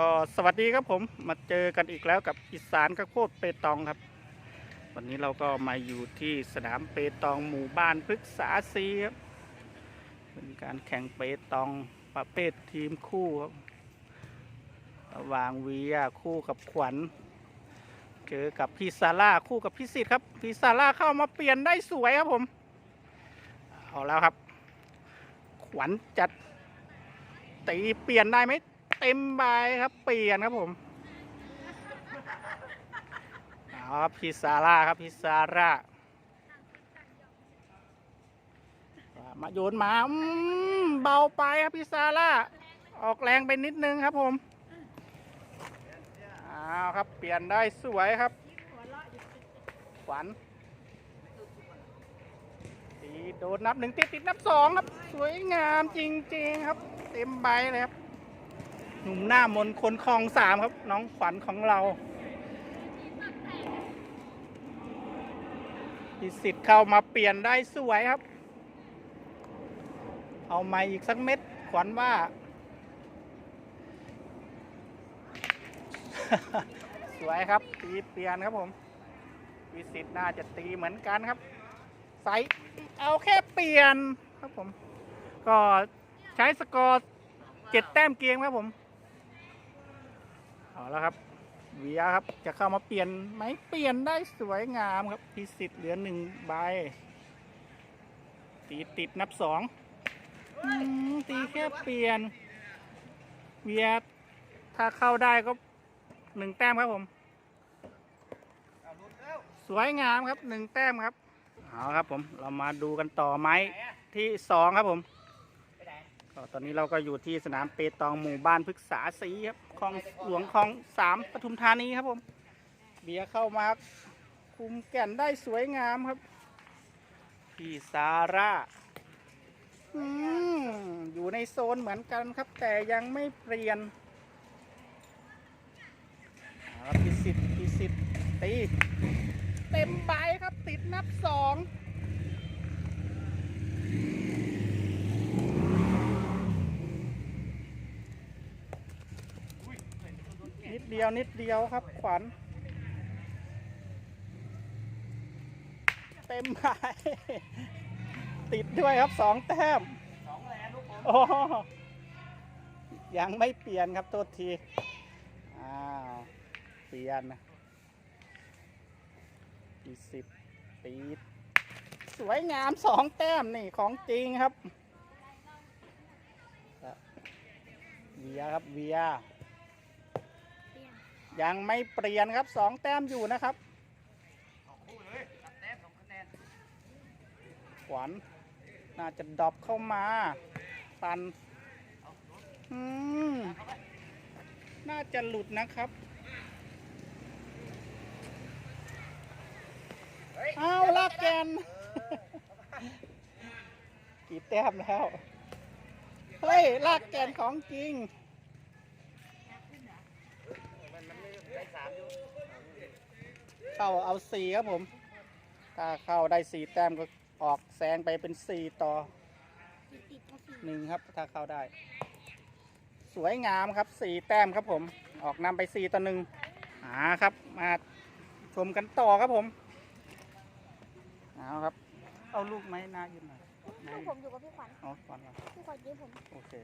ก็สวัสดีครับผมมาเจอกันอีกแล้วกับอีสานข้าวโพดเปตองครับ วันนี้เราก็มาอยู่ที่สนามเปตองหมู่บ้านพฤกษาซีครับเป็นการแข่งเปตองประเภททีมคู่ครับระหว่างเวียคู่กับขวัญเจอกับพี่ซาร่าคู่กับพี่สิทธิ์ครับพี่ซาร่าเข้ามาเปลี่ยนได้สวยครับผมเอาแล้วครับ ขวัญจัดตีเปลี่ยนได้ไหม เต็มใบครับ เปลี่ยนครับผมอาครับพี่ซาร่าครับพี่ซาร่ามาโยนมาอืมเบาไปครับพี่ซาร่าออกแรงไปนิดนึงครับผมเอาวครับเปลี่ยนได้สวยครับขวัญตีโดนนับหนึ่งติดติดนับสองครับ สวยงามจริงๆครับ เต็มใบเลยครับ หนุ่มหน้ามนคนคลองสามครับ น้องขวัญของเราพิสิทธิ์เข้ามาเปลี่ยนได้สวยครับ เอาไม้อีกสักเม็ดขวัญว่า สวยครับ ตีเปลี่ยนครับผมวิสิตน่าจะตีเหมือนกันครับใสเอาแค่เปลี่ยนครับผม ก็ใช้สกอร์เจ็ดแต้มเกมครับผม เอาแล้วครับเวียครับจะเข้ามาเปลี่ยนไหมเปลี่ยนได้สวยงามครับพิสิทธิ์เหลือหนึ่งใบตีติดนับสองตีแค่เปลี่ยน เวียถ้าเข้าได้ก็หนึ่งแต้มครับผม สวยงามครับหนึ่งแต้มครับเอาครับผมเรามาดูกันต่อไม้ที่สองครับผม ก็ตอนนี้เราก็อยู่ที่สนามเปตองหมู่บ้านพฤกษาสีครับคลองหลวงคลองสามปทุมธานีครับผม เบียร์เข้ามาคุมแก่นได้สวยงามครับ พี่ซาร่าอืมอยู่ในโซนเหมือนกันครับ แต่ยังไม่เปลี่ยนพิสิทธิ์พิสิทธิ์ตี เต็มใบครับติดนับสองนิ ดเดียวนิดเดียวครับ ขวัญเต็มใบติดด้วยครับสองแต้มโอ้ยังไม่เปลี่ยนครับโทษที อ้าว เปลี่ยนนะอีสิบปีดสวยงามสองแต้มนี่ของจริงครับ เวียครับเวีย ยังไม่เปลี่ยนครับสองแต้มอยู่นะครับขวัญน่าจะดรอปเข้ามา ปันอืมน่าจะหลุดนะครับเอาลากแกนกี่แต้มแล้ว เฮ้ย ลากแกนของจริง เข้าเอาสี่ครับผม ถ้าเข้าได้สี่แต้มก็ออกแซงไปเป็นสี่ต่อหนึ่งครับ ถ้าเข้าได้ สวยงามครับสี่แต้มครับผม ออกนำไปสี่ต่อหนึ่งอ่าครับ มาชมกันต่อครับผมเอาครับ เอาลูกไม้หน้ายืนหน่อยคือผมอยู่กับพี่ขวัญเอาก่อนครับพี่ขวัญยืมผมโอเค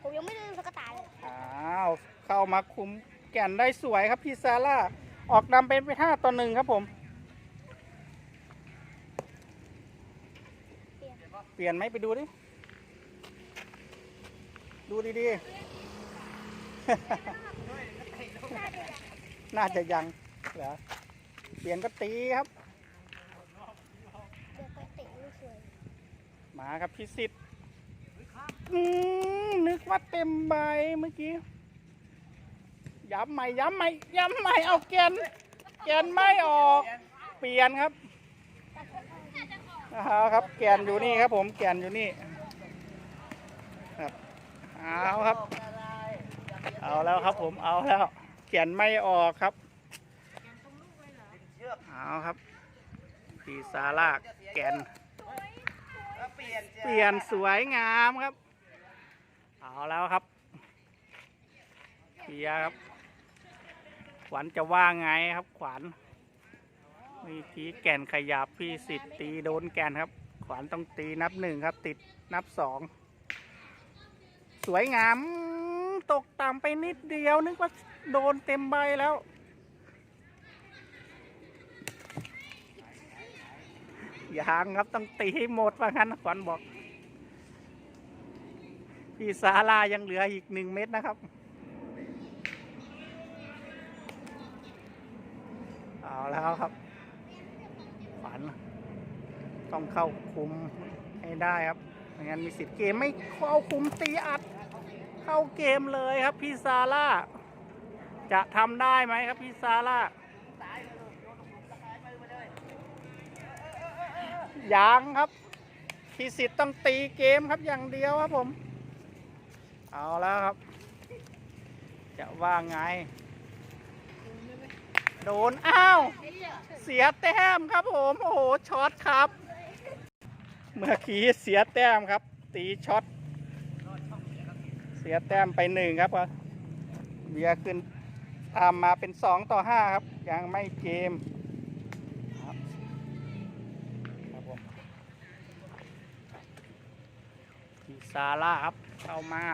ผมยังไม่ได้สกตาเลยอ้าวเข้ามาคุม แก่นได้สวยครับพี่ซาร่าออกนำเป็นไปห้าต่อหนึ่งครับผม เปลี่ยนไหมไปดูดิ ดูดีๆ น่าจะยังเหรอเปลี่ยนก็ตีครับ มาครับพิสิทธิ์นึกว่าเต็มใบเมื่อกี้ ย้ำใหม่ย้ำใหม่ย้ำใหม่เอาแกนแกนไม่ออก เปลี่ยนครับเอาครับ แกนอยู่นี่ครับ ผมแกนอยู่นี่ครับเอาครับ เอาแล้วครับ ผมเอาแล้ว แกนไม่ออกครับเอาครับพีซาร่าแกน เปลี่ยนสวยงามครับ เอาแล้วครับบียครับ วัญจะว่าไงครับขวัญมีทีแก่นขยับพี่สิทธิ์ตีโดนแก่นครับ ขวัญต้องตีนับหนึ่งครับ ติดนับสองสวยงามตกต่ำไปนิดเดียว นึกว่าโดนเต็มใบแล้ว ยังครับต้องตีให้หมดว่างั้นขวัญบอก พี่ซาลายังเหลืออีกหนึ่งเม็ดนะครับ เอาแล้วครับ ฝัน ต้องเข้าคุมให้ได้ครับไม่งั้นมีสิทธิ์เกมไม่เข้าคุมตีอัด เข้าเกมเลยครับพี่ซาร่า จะทำได้ไหมครับพี่ซาร่ายังครับพี่สิทธ์ต้องตีเกมครับอย่างเดียวครับผม เอาแล้วครับ จะว่าไง โดน อ้าว เสียแต้มครับผม โอ้โห ช็อตครับ เมื่อกี้เสียแต้มครับ ตีช็อต เสียแต้มไปหนึ่งครับเบียขึ้นตามมาเป็นสองต่อห้าครับ ยังไม่เกมซาร่าครับเข้ามา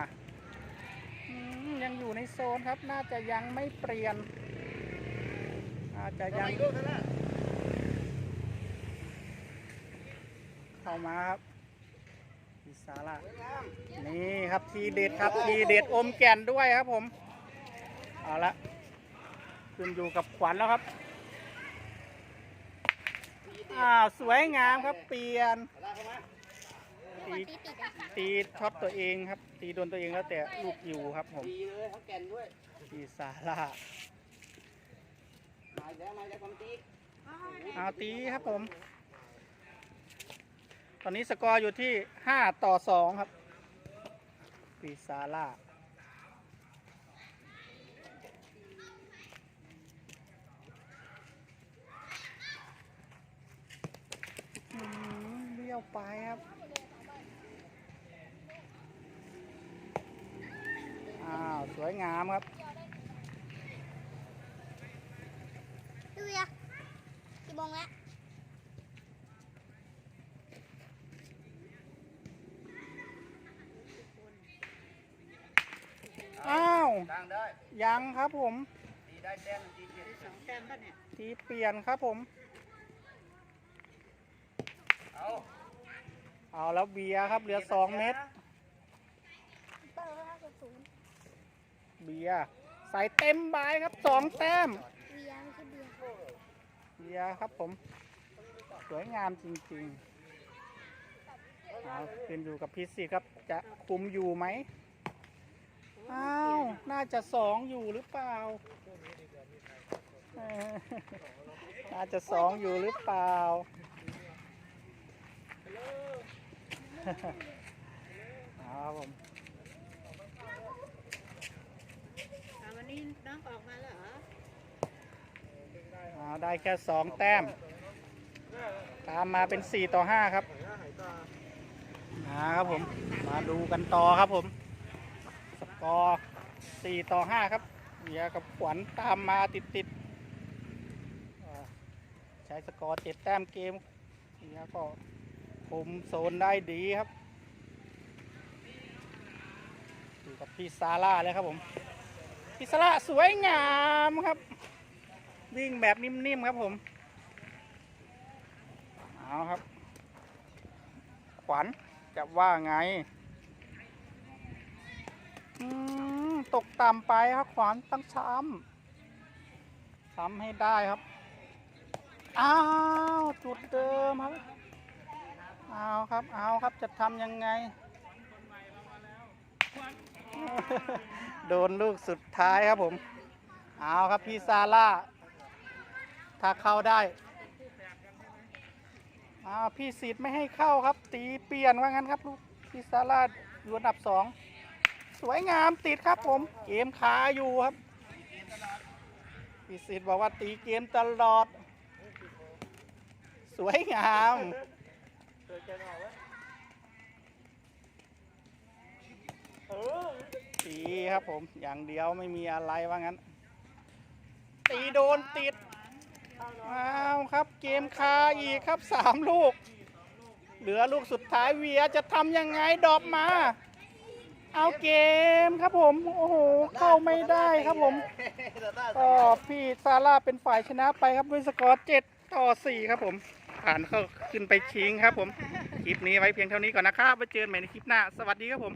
ยังอยู่ในโซนครับ น่าจะยังไม่เปลี่ยน น่าจะยังเข้ามาครับพิซาร่านี่ครับทีเด็ดครับทีเด็ดอมแก่นด้วยครับผม เอาละขึ้นอยู่กับขวัญแล้วครับอ้าวสวยงามครับเปลี่ยนขวัญตีติดอะตีช็อตตัวเองครับ ตีโดนตัวเองแล้วแต่ลูกอยู่ครับผมดีเลยเขาแก่นด้วยพิซาร่ามา อาตีเอาตีครับผม ตอนนี้สกอร์อยู่ที่ห้าต่อสองครับพิซาร่าเบี้ยวไปครับอ้าว สวยงามครับ ดูอะกี่โมงแล้ว อ้าว ตั้งได้ยังครับผมตีได้แต้มตีเจ็ดสองแต้มป่ะเนี่ยทีเปลี่ยนครับผม เอาเอาแล้วเบียร์ครับเหลือสองเม็ดเบียร์ใส่เต็มใบครับสองแต้มเบียร์ครับผม สวยงามจริงๆเอาขึ้นอยู่กับพิสิทธิ์ครับจะคุมอยู่ไหม อ้าว น่าจะสองอยู่หรือเปล่าเออน่าจะสองอยู่หรือเปล่าเอาครับผม อ่าวันนี้น้องออกมาแล้วเหรอเอาได้แค่สองแต้ม ตามมาเป็นสี่ต่อห้าครับนะครับผม มาดูกันต่อครับผม สกอสี่ต่อห้าครับเบียร์กับขวัญตามมาติดติดๆอ่าใช้สกอร์เจ็ดแต้มเกมเบียร์ก็คุมโซนได้ดีครับอยู่กับพี่ซาร่าเลยครับผมพี่ซาร่าสวยงามครับ วิ่งแบบนิ่มๆครับผมเอาครับ ขวัญจะว่าไง อืมตกต่ำไปครับขวัญต้องช้ำช้ำให้ได้ครับ อ้าว จุดเดิมครับ เอาครับ เอาครับจะทำยังไง โดนลูกสุดท้ายครับผม เอาครับพี่ซาร่า ถ้าเข้าได้อ่าวพี่สิทธิ์ไม่ให้เข้าครับ ตีเปลี่ยนว่างั้นครับลูกพี่ซาร่าอยู่อันดับสอง สวยงามติดครับผม เกมขาอยู่ครับพี่สิทธิ์บอกว่าตีเกมตลอด สวยงามตีครับผมอย่างเดียวไม่มีอะไรว่างั้น ตีโดนติดอ้าวครับเกมคาอีกครับสามลูก เหลือลูกสุดท้ายเวียจะทำยังไงดรอปมา เอาเกมครับผม โอ้โห เข้าไม่ได้ครับผมก็พี่ซาร่าเป็นฝ่ายชนะไปครับด้วยสกอร์เจ็ดต่อสี่ครับผม ผ่านเข้าขึ้นไปชิงครับผม คลิปนี้ไว้เพียงเท่านี้ก่อนนะครับไว้เจอกันใหม่ในคลิปหน้า สวัสดีครับผม